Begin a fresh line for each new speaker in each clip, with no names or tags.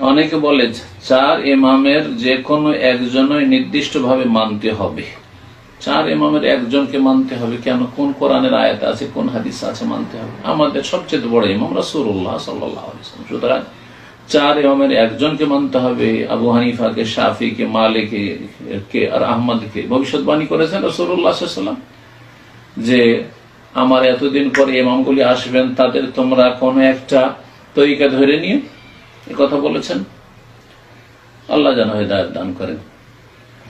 অনেকে বলে, চার ইমামের যে কোনো একজনই নির্দিষ্টভাবে মানতে হবে। চার ইমামের একজনকে মানতে হবে কেন? কোন কোরআনের আয়াত আছে, কোন হাদিস আছে মানতে হবে। আমাদের সবচেয়ে বড় ইমাম রাসুল্লাহ সাল্লাহ সুতরাং চার ইমামের একজনকে মানতে হবে, আবু হানিফাকে, শাফিকে, মালিকে কে আর আহমদকে। ভবিষ্যৎবাণী করেছেন রসুল্লাহ সাল্লাম যে আমার এতদিন পরে ইমামগুলি আসবেন, তাদের তোমরা কোন একটা তরিকা ধরে নিয়ে এ কথা বলেছেন। আল্লাহ যেন হেদায়ত দান করেন।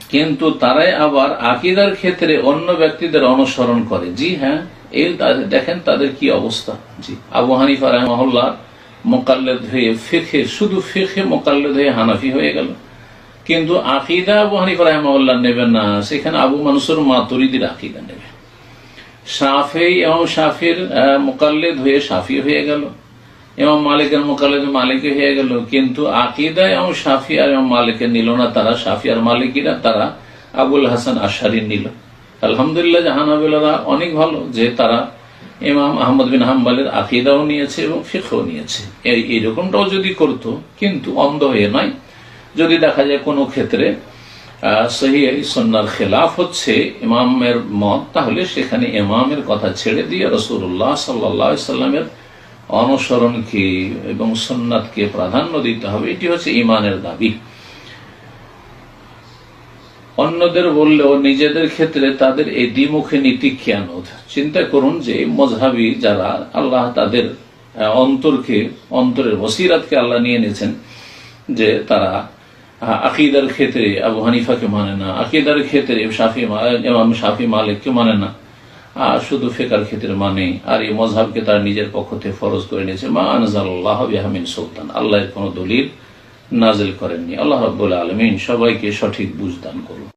কিন্তু তারাই আবার আকিদার ক্ষেত্রে অন্য ব্যক্তিদের অনুসরণ করে। জি হ্যাঁ এই দেখেন তাদের কি অবস্থা। জি, আবু হানিফা রহমহল্লা মোকাল্লেদ হয়ে ফেখে, শুধু ফেখে মোকাল্লেদ হয়ে হানাফি হয়ে গেল। কিন্তু আকিদা আবু হানিফা রহমহল্লা নেবেন না। সেখানে আবু মানুষের মাতুরিদির আকিদা নেবে। সাফেই এবং সাফির মোকাল্লেদ হয়ে সাফি হয়ে গেল। এবং মালিকের মোকাল্লেদ মালিক হয়ে গেল। কিন্তু আকিদা এবং সাফি আর এবং মালিকের নিল না। তারা সাফি আর মালিকিরা, তারা আবুল হাসান আশারি নিল। আলহামদুলিল্লাহ জাহানাবিল্লারা অনেক ভালো যে তারা ইমাম আহমদ বিন হাম্বালের আকিদাও নিয়েছে এবং ফিখও নিয়েছে। এই এরকমটাও যদি করত, কিন্তু অন্ধ হয়ে নয়। যদি দেখা যায় কোনো ক্ষেত্রে সন্ন্যার খেলাফ হচ্ছে ইমামের মত, তাহলে সেখানে ইমামের কথা ছেড়ে দিয়ে রসুল্লাহ সাল্লাহ সাল্লামের অনুসরণকে এবং সন্ন্যাতকে প্রাধান্য দিতে হবে, এটি হচ্ছে ইমানের দাবি। অন্যদের বললেও নিজেদের ক্ষেত্রে তাদের এই দ্বিমুখী নীতি কেন চিন্তা করুন যে মজহাবি যারা, আল্লাহ তাদের অন্তরকে, অন্তরের বসিরাতকে আল্লাহ নিয়ে নিয়েছেন যে তারা আকিদার ক্ষেত্রে আবু হানিফাকে মানে না, আকিদার ক্ষেত্রে শাফি ইমাম শাফি মালিককে মানে না। আর শুধু ফেকার ক্ষেত্রে মানে আর এই মজহাবকে তার নিজের পক্ষ থেকে ফরজ করে নিয়েছে। মা সুলতান। আল্লাহ কোনো দলিল নাজিল করেননি। আল্লাহ রব্বুল আলমিন সবাইকে সঠিক বুঝদান করুন।